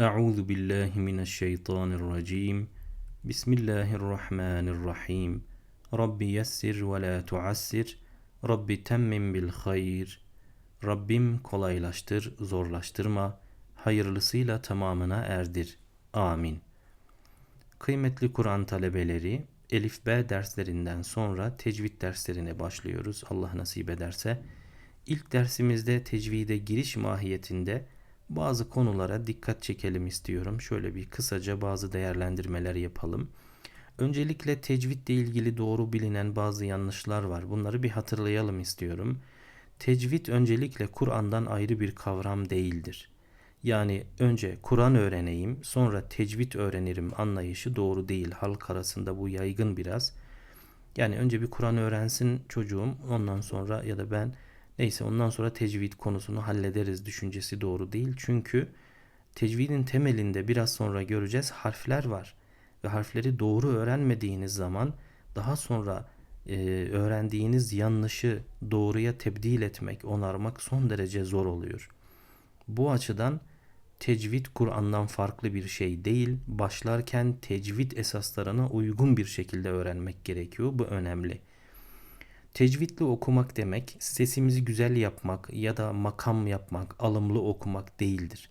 Euzu billahi mineşşeytanirracim. Bismillahirrahmanirrahim. Rabbi yessir ve la tuassir. Rabbi temmim bil hayr. Rabbim kolaylaştır, zorlaştırma. Hayırlısıyla tamamına erdir. Amin. Kıymetli Kur'an talebeleri, Elif B derslerinden sonra tecvid derslerine başlıyoruz. Allah nasip ederse. İlk dersimizde tecvide giriş mahiyetinde bazı konulara dikkat çekelim istiyorum. Şöyle bir kısaca bazı değerlendirmeler yapalım. Öncelikle tecvidle ilgili doğru bilinen bazı yanlışlar var. Bunları bir hatırlayalım istiyorum. Tecvid öncelikle Kur'an'dan ayrı bir kavram değildir. Yani önce Kur'an öğreneyim, sonra tecvid öğrenirim anlayışı doğru değil. Halk arasında bu yaygın biraz. Yani önce bir Kur'an öğrensin çocuğum, ondan sonra ya da ben Neyse ondan sonra tecvid konusunu hallederiz düşüncesi doğru değil. Çünkü tecvidin temelinde biraz sonra göreceğiz harfler var. Ve harfleri doğru öğrenmediğiniz zaman daha sonra e, öğrendiğiniz yanlışı doğruya tebdil etmek, onarmak son derece zor oluyor. Bu açıdan tecvid Kur'an'dan farklı bir şey değil. Başlarken tecvid esaslarına uygun bir şekilde öğrenmek gerekiyor. Bu önemli. Tecvidli okumak demek sesimizi güzel yapmak ya da makam yapmak, alımlı okumak değildir.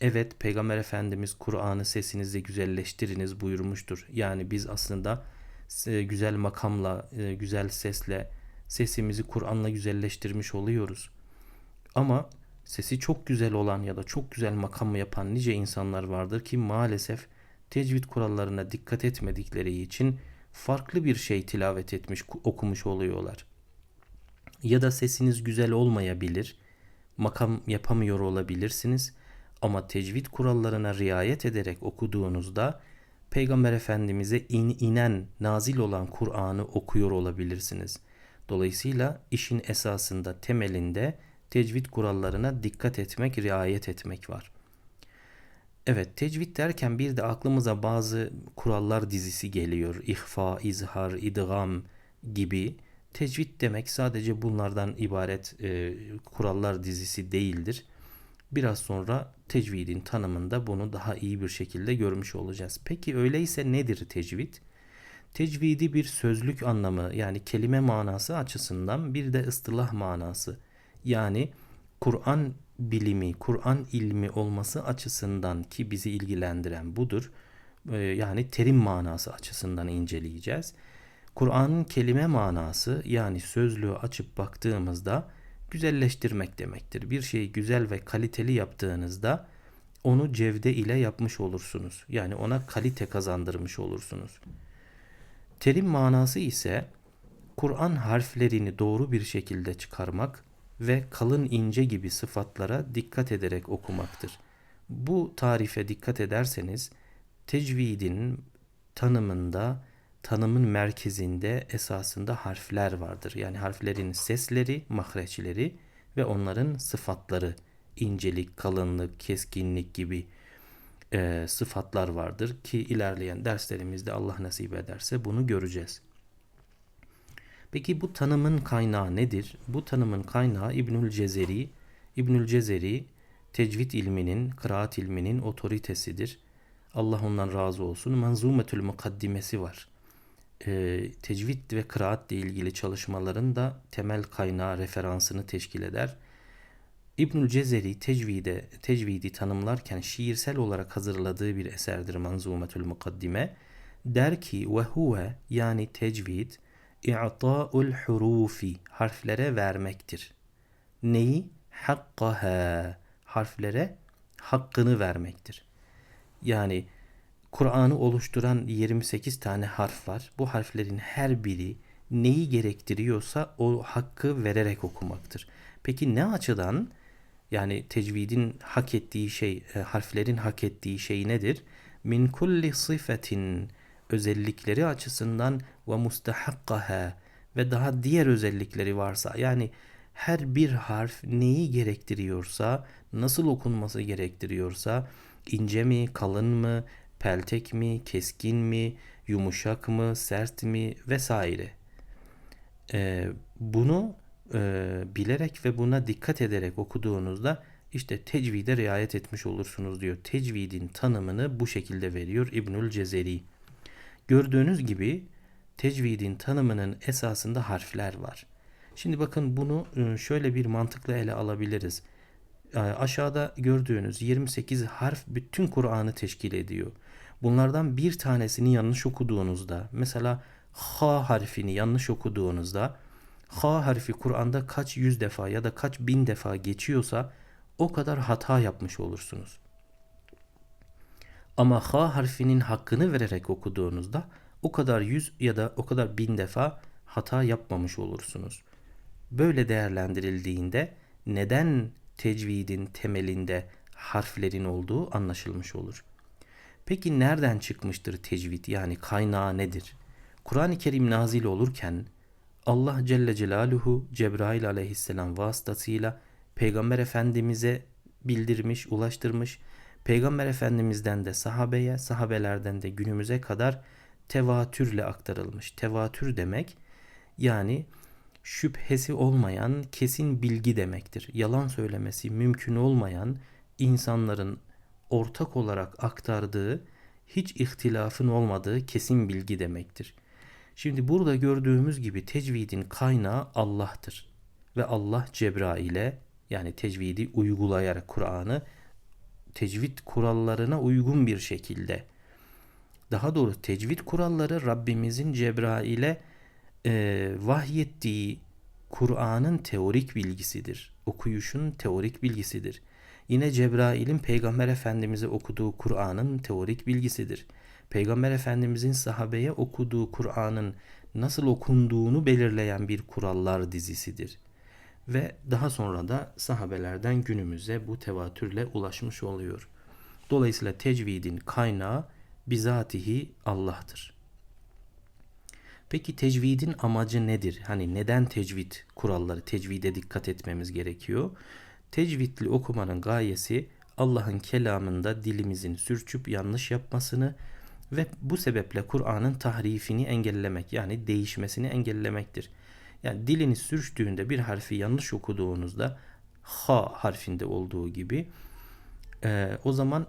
Evet Peygamber Efendimiz Kur'an'ı sesinizi güzelleştiriniz buyurmuştur. Yani biz aslında e, güzel makamla, e, güzel sesle sesimizi Kur'an'la güzelleştirmiş oluyoruz. Ama sesi çok güzel olan ya da çok güzel makam yapan nice insanlar vardır ki maalesef tecvid kurallarına dikkat etmedikleri için farklı bir şey tilavet etmiş, okumuş oluyorlar. Ya da sesiniz güzel olmayabilir, makam yapamıyor olabilirsiniz ama tecvid kurallarına riayet ederek okuduğunuzda Peygamber Efendimiz'e in, inen, nazil olan Kur'an'ı okuyor olabilirsiniz. Dolayısıyla işin esasında, temelinde tecvid kurallarına dikkat etmek, riayet etmek var. Evet tecvid derken bir de aklımıza bazı kurallar dizisi geliyor. İhfa, izhar, idgam gibi. Tecvid demek sadece bunlardan ibaret e, kurallar dizisi değildir. Biraz sonra tecvidin tanımında bunu daha iyi bir şekilde görmüş olacağız. Peki öyleyse nedir tecvid? Tecvidi bir sözlük anlamı yani kelime manası açısından bir de ıstılah manası. Yani Kur'an bilimi, Kur'an ilmi olması açısından ki bizi ilgilendiren budur. Ee, yani terim manası açısından inceleyeceğiz. Kur'an'ın kelime manası yani sözlüğü açıp baktığımızda güzelleştirmek demektir. Bir şeyi güzel ve kaliteli yaptığınızda onu cevde ile yapmış olursunuz. Yani ona kalite kazandırmış olursunuz. Terim manası ise Kur'an harflerini doğru bir şekilde çıkarmak, ve kalın ince gibi sıfatlara dikkat ederek okumaktır. Bu tarife dikkat ederseniz tecvidin tanımında tanımın merkezinde esasında harfler vardır. Yani harflerin sesleri, mahreçleri ve onların sıfatları incelik, kalınlık, keskinlik gibi e, sıfatlar vardır ki ilerleyen derslerimizde Allah nasip ederse bunu göreceğiz. Peki bu tanımın kaynağı nedir? Bu tanımın kaynağı İbnül Cezeri. İbnül Cezeri tecvid ilminin, kıraat ilminin otoritesidir. Allah ondan razı olsun. Manzumetül mukaddimesi var. E, tecvid ve kıraatle ilgili çalışmaların da temel kaynağı referansını teşkil eder. İbnül Cezeri tecvide, tecvidi tanımlarken şiirsel olarak hazırladığı bir eserdir Manzumetül Mukaddime. Der ki ve huve yani tecvid i'ta'ul hurufi harflere vermektir. Neyi? Hakkaha harflere hakkını vermektir. Yani Kur'an'ı oluşturan 28 tane harf var. Bu harflerin her biri neyi gerektiriyorsa o hakkı vererek okumaktır. Peki ne açıdan? Yani tecvidin hak ettiği şey, e, harflerin hak ettiği şey nedir? Min kulli sıfetin özellikleri açısından ve mustahakkaha ve daha diğer özellikleri varsa yani her bir harf neyi gerektiriyorsa, nasıl okunması gerektiriyorsa, ince mi, kalın mı, peltek mi, keskin mi, yumuşak mı, sert mi vesaire. Ee, bunu e, bilerek ve buna dikkat ederek okuduğunuzda İşte tecvide riayet etmiş olursunuz diyor. Tecvidin tanımını bu şekilde veriyor İbnül Cezeri. Gördüğünüz gibi tecvidin tanımının esasında harfler var. Şimdi bakın bunu e, şöyle bir mantıkla ele alabiliriz. E, aşağıda gördüğünüz 28 harf bütün Kur'an'ı teşkil ediyor. Bunlardan bir tanesini yanlış okuduğunuzda, mesela ha harfini yanlış okuduğunuzda, ha harfi Kur'an'da kaç yüz defa ya da kaç bin defa geçiyorsa o kadar hata yapmış olursunuz. Ama ha harfinin hakkını vererek okuduğunuzda o kadar yüz ya da o kadar bin defa hata yapmamış olursunuz. Böyle değerlendirildiğinde neden tecvidin temelinde harflerin olduğu anlaşılmış olur. Peki nereden çıkmıştır tecvid yani kaynağı nedir? Kur'an-ı Kerim nazil olurken Allah Celle Celaluhu Cebrail aleyhisselam vasıtasıyla Peygamber Efendimiz'e bildirmiş, ulaştırmış. Peygamber Efendimiz'den de sahabeye, sahabelerden de günümüze kadar tevatürle aktarılmış. Tevatür demek yani şüphesi olmayan kesin bilgi demektir. Yalan söylemesi mümkün olmayan insanların ortak olarak aktardığı hiç ihtilafın olmadığı kesin bilgi demektir. Şimdi burada gördüğümüz gibi tecvidin kaynağı Allah'tır. Ve Allah Cebrail'e yani tecvidi uygulayarak Kur'an'ı tecvid kurallarına uygun bir şekilde daha doğru tecvid kuralları Rabbimizin Cebrail'e e, vahyettiği Kur'an'ın teorik bilgisidir. Okuyuşun teorik bilgisidir. Yine Cebrail'in Peygamber Efendimiz'e okuduğu Kur'an'ın teorik bilgisidir. Peygamber Efendimiz'in sahabeye okuduğu Kur'an'ın nasıl okunduğunu belirleyen bir kurallar dizisidir. Ve daha sonra da sahabelerden günümüze bu tevatürle ulaşmış oluyor. Dolayısıyla tecvidin kaynağı bizatihi Allah'tır. Peki tecvidin amacı nedir? Hani neden tecvid kuralları, tecvide dikkat etmemiz gerekiyor? Tecvidli okumanın gayesi Allah'ın kelamında dilimizin sürçüp yanlış yapmasını ve bu sebeple Kur'an'ın tahrifini engellemek yani değişmesini engellemektir. Yani diliniz sürçtüğünde bir harfi yanlış okuduğunuzda ha harfinde olduğu gibi e, o zaman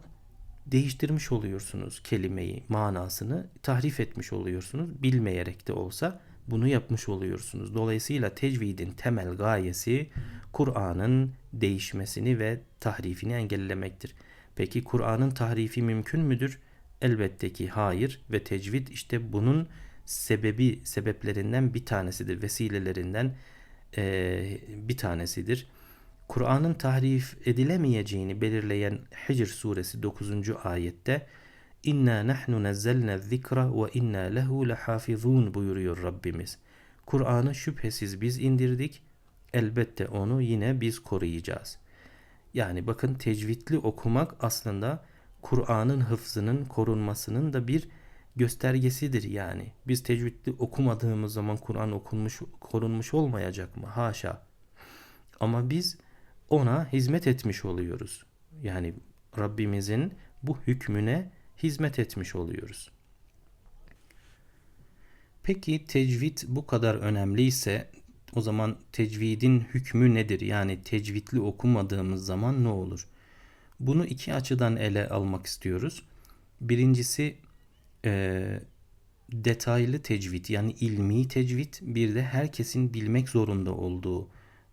değiştirmiş oluyorsunuz kelimeyi, manasını tahrif etmiş oluyorsunuz. Bilmeyerek de olsa bunu yapmış oluyorsunuz. Dolayısıyla tecvidin temel gayesi Kur'an'ın değişmesini ve tahrifini engellemektir. Peki Kur'an'ın tahrifi mümkün müdür? Elbette ki hayır ve tecvid işte bunun sebebi sebeplerinden bir tanesidir, vesilelerinden e, bir tanesidir. Kur'an'ın tahrif edilemeyeceğini belirleyen Hicr suresi 9. ayette İnna nahnu nazzalna zikra ve inna lehu lehafizun buyuruyor Rabbimiz. Kur'an'ı şüphesiz biz indirdik. Elbette onu yine biz koruyacağız. Yani bakın tecvidli okumak aslında Kur'an'ın hıfzının korunmasının da bir göstergesidir yani. Biz tecvidli okumadığımız zaman Kur'an okunmuş korunmuş olmayacak mı? Haşa. Ama biz ona hizmet etmiş oluyoruz. Yani Rabbimizin bu hükmüne hizmet etmiş oluyoruz. Peki tecvid bu kadar önemliyse o zaman tecvidin hükmü nedir? Yani tecvidli okumadığımız zaman ne olur? Bunu iki açıdan ele almak istiyoruz. Birincisi e, detaylı tecvid yani ilmi tecvid bir de herkesin bilmek zorunda olduğu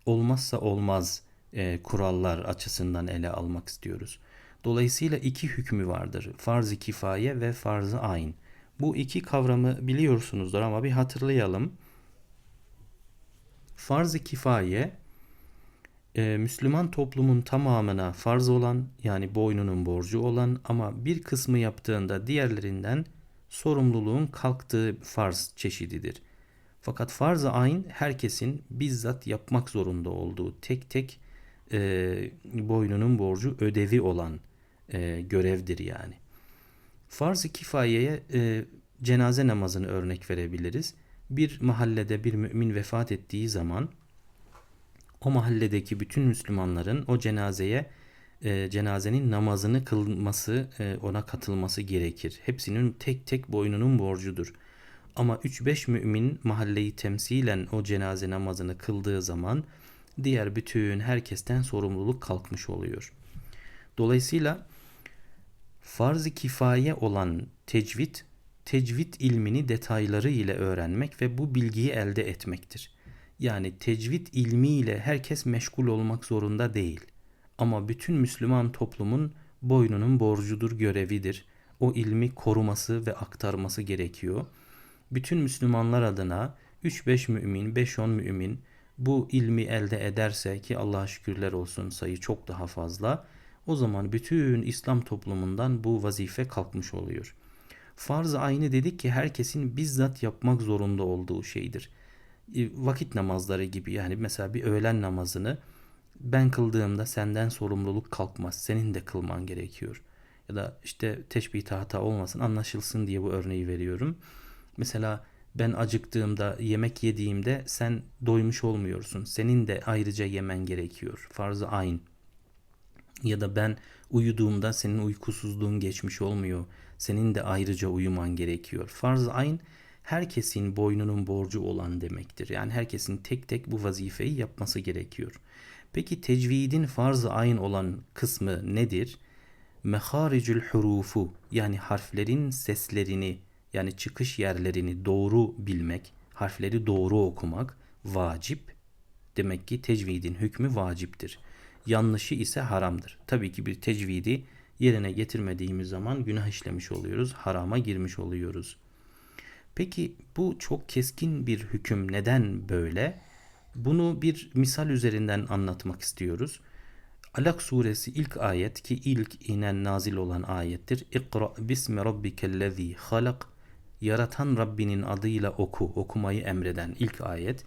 olmazsa olmaz e, kurallar açısından ele almak istiyoruz. Dolayısıyla iki hükmü vardır. Farz-ı kifaye ve farz-ı ayn. Bu iki kavramı biliyorsunuzdur ama bir hatırlayalım. Farz-ı kifaye e, Müslüman toplumun tamamına farz olan yani boynunun borcu olan ama bir kısmı yaptığında diğerlerinden sorumluluğun kalktığı farz çeşididir. Fakat farz-ı ayn herkesin bizzat yapmak zorunda olduğu tek tek e, boynunun borcu ödevi olan e, görevdir yani. Farz-ı kifayeye e, cenaze namazını örnek verebiliriz. Bir mahallede bir mümin vefat ettiği zaman o mahalledeki bütün Müslümanların o cenazeye e, cenazenin namazını kılması, e, ona katılması gerekir. Hepsinin tek tek boynunun borcudur. Ama 3-5 mümin mahalleyi temsilen o cenaze namazını kıldığı zaman diğer bütün herkesten sorumluluk kalkmış oluyor. Dolayısıyla farz-ı kifaye olan tecvid, tecvid ilmini detayları ile öğrenmek ve bu bilgiyi elde etmektir. Yani tecvid ilmiyle herkes meşgul olmak zorunda değil. Ama bütün Müslüman toplumun boynunun borcudur, görevidir. O ilmi koruması ve aktarması gerekiyor. Bütün Müslümanlar adına 3-5 mümin, 5-10 mümin bu ilmi elde ederse ki Allah'a şükürler olsun sayı çok daha fazla. O zaman bütün İslam toplumundan bu vazife kalkmış oluyor. Farz aynı dedik ki herkesin bizzat yapmak zorunda olduğu şeydir. E, vakit namazları gibi yani mesela bir öğlen namazını ben kıldığımda senden sorumluluk kalkmaz. Senin de kılman gerekiyor. Ya da işte teşbih hata olmasın anlaşılsın diye bu örneği veriyorum. Mesela ben acıktığımda yemek yediğimde sen doymuş olmuyorsun. Senin de ayrıca yemen gerekiyor. Farz-ı ayn. Ya da ben uyuduğumda senin uykusuzluğun geçmiş olmuyor. Senin de ayrıca uyuman gerekiyor. Farz-ı ayn herkesin boynunun borcu olan demektir. Yani herkesin tek tek bu vazifeyi yapması gerekiyor. Peki tecvidin farz-ı ayn olan kısmı nedir? Meharicül hurufu yani harflerin seslerini yani çıkış yerlerini doğru bilmek, harfleri doğru okumak vacip. Demek ki tecvidin hükmü vaciptir. Yanlışı ise haramdır. Tabii ki bir tecvidi yerine getirmediğimiz zaman günah işlemiş oluyoruz, harama girmiş oluyoruz. Peki bu çok keskin bir hüküm neden böyle? Bunu bir misal üzerinden anlatmak istiyoruz. Alak suresi ilk ayet ki ilk inen nazil olan ayettir. İkra bismi rabbikellezi halak. Yaratan Rabbinin adıyla oku, okumayı emreden ilk ayet.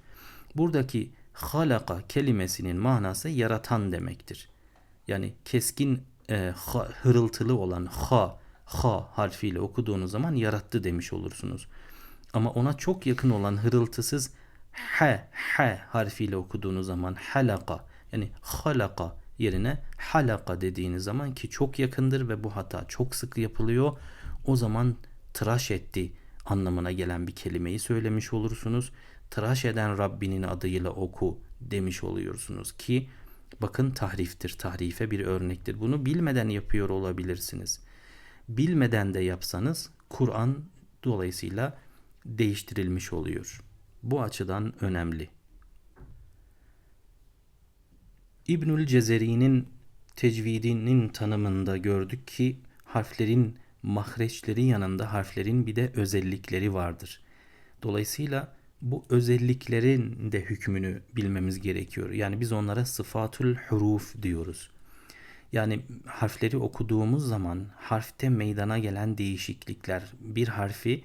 Buradaki halaka kelimesinin manası yaratan demektir. Yani keskin e, ha, hırıltılı olan ha, ha harfiyle okuduğunuz zaman yarattı demiş olursunuz. Ama ona çok yakın olan hırıltısız h, h harfiyle okuduğunuz zaman halaka yani halaka yerine halaka dediğiniz zaman ki çok yakındır ve bu hata çok sık yapılıyor. O zaman tıraş etti anlamına gelen bir kelimeyi söylemiş olursunuz. Tıraş eden Rabbinin adıyla oku demiş oluyorsunuz ki bakın tahriftir. Tahrife bir örnektir. Bunu bilmeden yapıyor olabilirsiniz. Bilmeden de yapsanız Kur'an dolayısıyla değiştirilmiş oluyor. Bu açıdan önemli. İbnül Cezeri'nin tecvidinin tanımında gördük ki harflerin mahreçleri yanında harflerin bir de özellikleri vardır. Dolayısıyla bu özelliklerin de hükmünü bilmemiz gerekiyor. Yani biz onlara sıfatul huruf diyoruz. Yani harfleri okuduğumuz zaman harfte meydana gelen değişiklikler bir harfi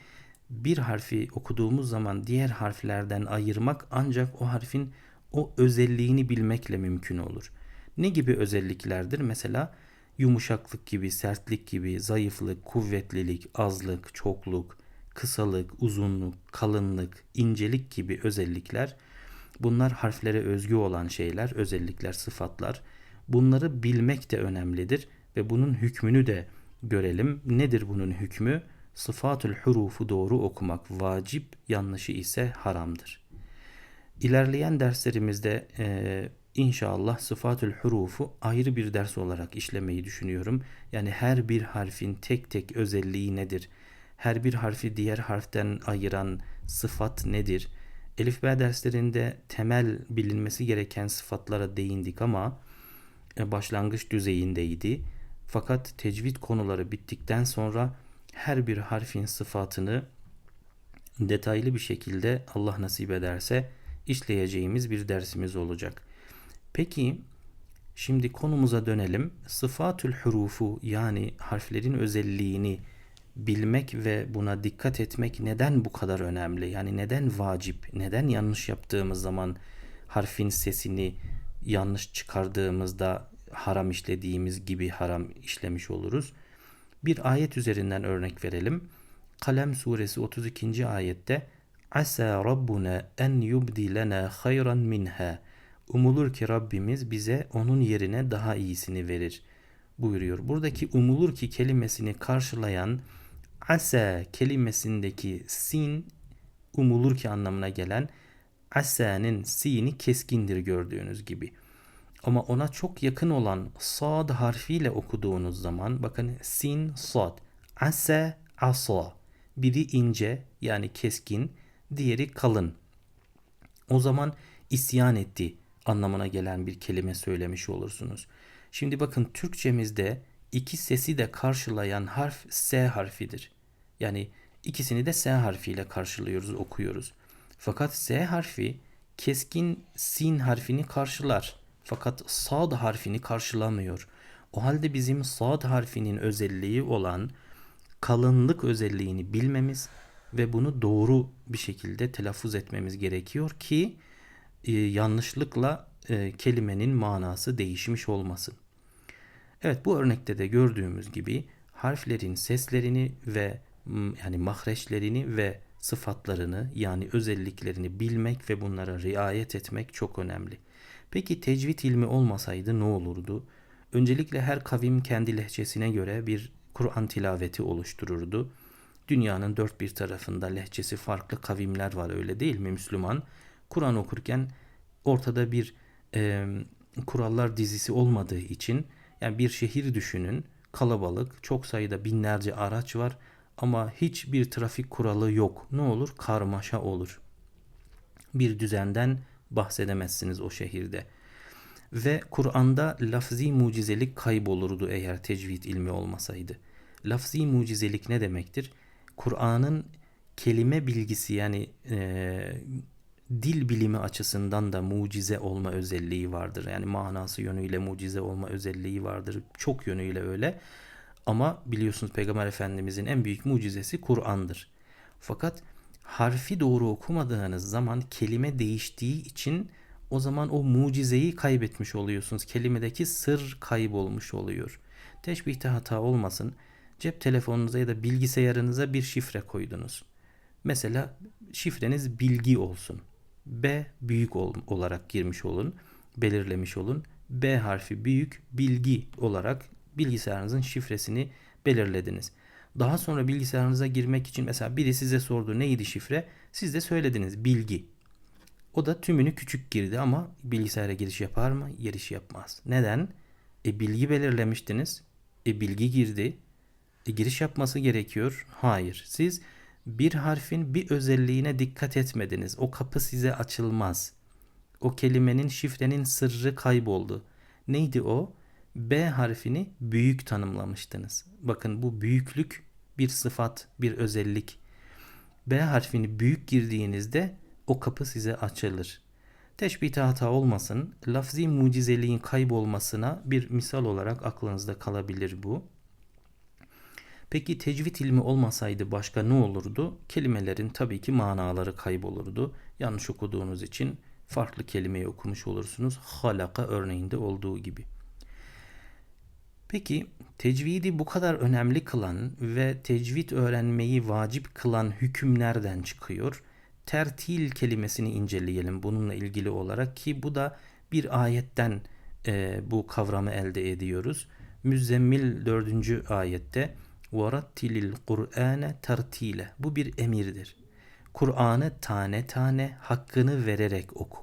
bir harfi okuduğumuz zaman diğer harflerden ayırmak ancak o harfin o özelliğini bilmekle mümkün olur. Ne gibi özelliklerdir? Mesela yumuşaklık gibi, sertlik gibi, zayıflık, kuvvetlilik, azlık, çokluk, kısalık, uzunluk, kalınlık, incelik gibi özellikler bunlar harflere özgü olan şeyler, özellikler, sıfatlar. Bunları bilmek de önemlidir ve bunun hükmünü de görelim. Nedir bunun hükmü? Sıfatül hurufu doğru okumak vacip, yanlışı ise haramdır. İlerleyen derslerimizde e, inşallah sıfatül hurufu ayrı bir ders olarak işlemeyi düşünüyorum. Yani her bir harfin tek tek özelliği nedir? Her bir harfi diğer harften ayıran sıfat nedir? Elif B derslerinde temel bilinmesi gereken sıfatlara değindik ama e, başlangıç düzeyindeydi. Fakat tecvid konuları bittikten sonra her bir harfin sıfatını detaylı bir şekilde Allah nasip ederse işleyeceğimiz bir dersimiz olacak. Peki şimdi konumuza dönelim. Sıfatül hurufu yani harflerin özelliğini bilmek ve buna dikkat etmek neden bu kadar önemli? Yani neden vacip? Neden yanlış yaptığımız zaman harfin sesini yanlış çıkardığımızda haram işlediğimiz gibi haram işlemiş oluruz? Bir ayet üzerinden örnek verelim. Kalem suresi 32. ayette Asa rabbuna en yubdilena hayran minha. Umulur ki Rabbimiz bize onun yerine daha iyisini verir buyuruyor. Buradaki umulur ki kelimesini karşılayan asa kelimesindeki sin umulur ki anlamına gelen Asa'nın sini keskindir gördüğünüz gibi. Ama ona çok yakın olan sad harfiyle okuduğunuz zaman bakın sin sad. Asa asa. Biri ince yani keskin, diğeri kalın. O zaman isyan etti anlamına gelen bir kelime söylemiş olursunuz. Şimdi bakın Türkçemizde iki sesi de karşılayan harf S harfidir. Yani ikisini de S harfiyle karşılıyoruz, okuyoruz. Fakat S harfi keskin sin harfini karşılar. Fakat sad harfini karşılamıyor. O halde bizim sad harfinin özelliği olan kalınlık özelliğini bilmemiz ve bunu doğru bir şekilde telaffuz etmemiz gerekiyor ki e, yanlışlıkla e, kelimenin manası değişmiş olmasın. Evet bu örnekte de gördüğümüz gibi harflerin seslerini ve yani mahreçlerini ve sıfatlarını yani özelliklerini bilmek ve bunlara riayet etmek çok önemli. Peki tecvid ilmi olmasaydı ne olurdu? Öncelikle her kavim kendi lehçesine göre bir Kur'an tilaveti oluştururdu. Dünyanın dört bir tarafında lehçesi farklı kavimler var öyle değil mi Müslüman? Kur'an okurken ortada bir e, kurallar dizisi olmadığı için yani bir şehir düşünün kalabalık çok sayıda binlerce araç var ama hiçbir trafik kuralı yok. Ne olur? Karmaşa olur. Bir düzenden bahsedemezsiniz o şehirde. Ve Kur'an'da lafzi mucizelik kaybolurdu eğer tecvid ilmi olmasaydı. Lafzi mucizelik ne demektir? Kur'an'ın kelime bilgisi yani e, dil bilimi açısından da mucize olma özelliği vardır. Yani manası yönüyle mucize olma özelliği vardır. Çok yönüyle öyle. Ama biliyorsunuz Peygamber Efendimizin en büyük mucizesi Kur'an'dır. Fakat harfi doğru okumadığınız zaman kelime değiştiği için o zaman o mucizeyi kaybetmiş oluyorsunuz. Kelimedeki sır kaybolmuş oluyor. Teşbihte hata olmasın. Cep telefonunuza ya da bilgisayarınıza bir şifre koydunuz. Mesela şifreniz bilgi olsun. B büyük olarak girmiş olun, belirlemiş olun. B harfi büyük, bilgi olarak bilgisayarınızın şifresini belirlediniz. Daha sonra bilgisayarınıza girmek için mesela biri size sordu neydi şifre? Siz de söylediniz bilgi. O da tümünü küçük girdi ama bilgisayara giriş yapar mı? Giriş yapmaz. Neden? E bilgi belirlemiştiniz. E bilgi girdi. E giriş yapması gerekiyor. Hayır. Siz bir harfin bir özelliğine dikkat etmediniz. O kapı size açılmaz. O kelimenin şifrenin sırrı kayboldu. Neydi o? B harfini büyük tanımlamıştınız. Bakın bu büyüklük bir sıfat, bir özellik. B harfini büyük girdiğinizde o kapı size açılır. Teşbihte hata olmasın, lafzi mucizeliğin kaybolmasına bir misal olarak aklınızda kalabilir bu. Peki tecvid ilmi olmasaydı başka ne olurdu? Kelimelerin tabii ki manaları kaybolurdu. Yanlış okuduğunuz için farklı kelimeyi okumuş olursunuz. Halaka örneğinde olduğu gibi. Peki tecvidi bu kadar önemli kılan ve tecvid öğrenmeyi vacip kılan hüküm nereden çıkıyor? Tertil kelimesini inceleyelim bununla ilgili olarak ki bu da bir ayetten e, bu kavramı elde ediyoruz. Müzzemmil 4. ayette وَرَتِّلِ الْقُرْآنَ tertile. Bu bir emirdir. Kur'an'ı tane tane hakkını vererek oku.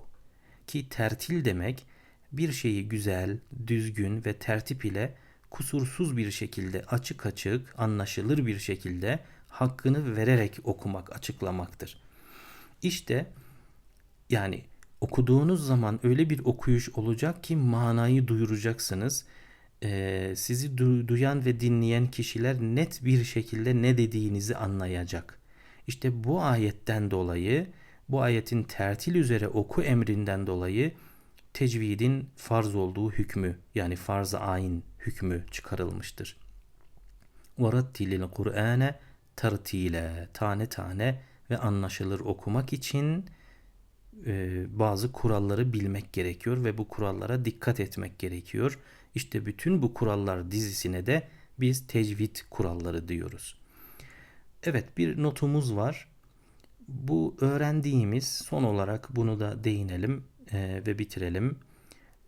Ki tertil demek bir şeyi güzel, düzgün ve tertip ile kusursuz bir şekilde açık açık, anlaşılır bir şekilde hakkını vererek okumak, açıklamaktır. İşte yani okuduğunuz zaman öyle bir okuyuş olacak ki manayı duyuracaksınız e, sizi du- duyan ve dinleyen kişiler net bir şekilde ne dediğinizi anlayacak. İşte bu ayetten dolayı, bu ayetin tertil üzere oku emrinden dolayı tecvidin farz olduğu hükmü yani farz-ı ayin hükmü çıkarılmıştır. وَرَتِّلِ الْقُرْآنَ tertile tane tane ve anlaşılır okumak için e, bazı kuralları bilmek gerekiyor ve bu kurallara dikkat etmek gerekiyor. İşte bütün bu kurallar dizisine de biz tecvid kuralları diyoruz. Evet bir notumuz var. Bu öğrendiğimiz son olarak bunu da değinelim e, ve bitirelim.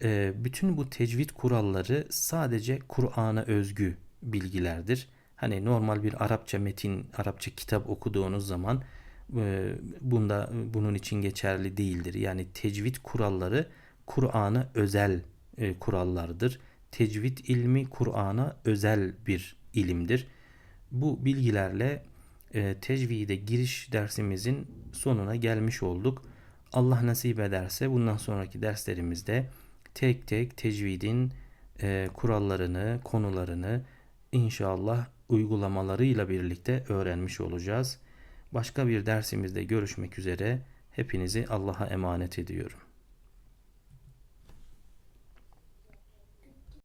E, bütün bu tecvid kuralları sadece Kur'an'a özgü bilgilerdir. Hani normal bir Arapça metin, Arapça kitap okuduğunuz zaman e, bunda bunun için geçerli değildir. Yani tecvid kuralları Kur'an'a özel e, kurallardır. Tecvid ilmi Kur'an'a özel bir ilimdir. Bu bilgilerle e, tecvide giriş dersimizin sonuna gelmiş olduk. Allah nasip ederse bundan sonraki derslerimizde tek tek tecvidin e, kurallarını, konularını inşallah uygulamalarıyla birlikte öğrenmiş olacağız. Başka bir dersimizde görüşmek üzere. Hepinizi Allah'a emanet ediyorum.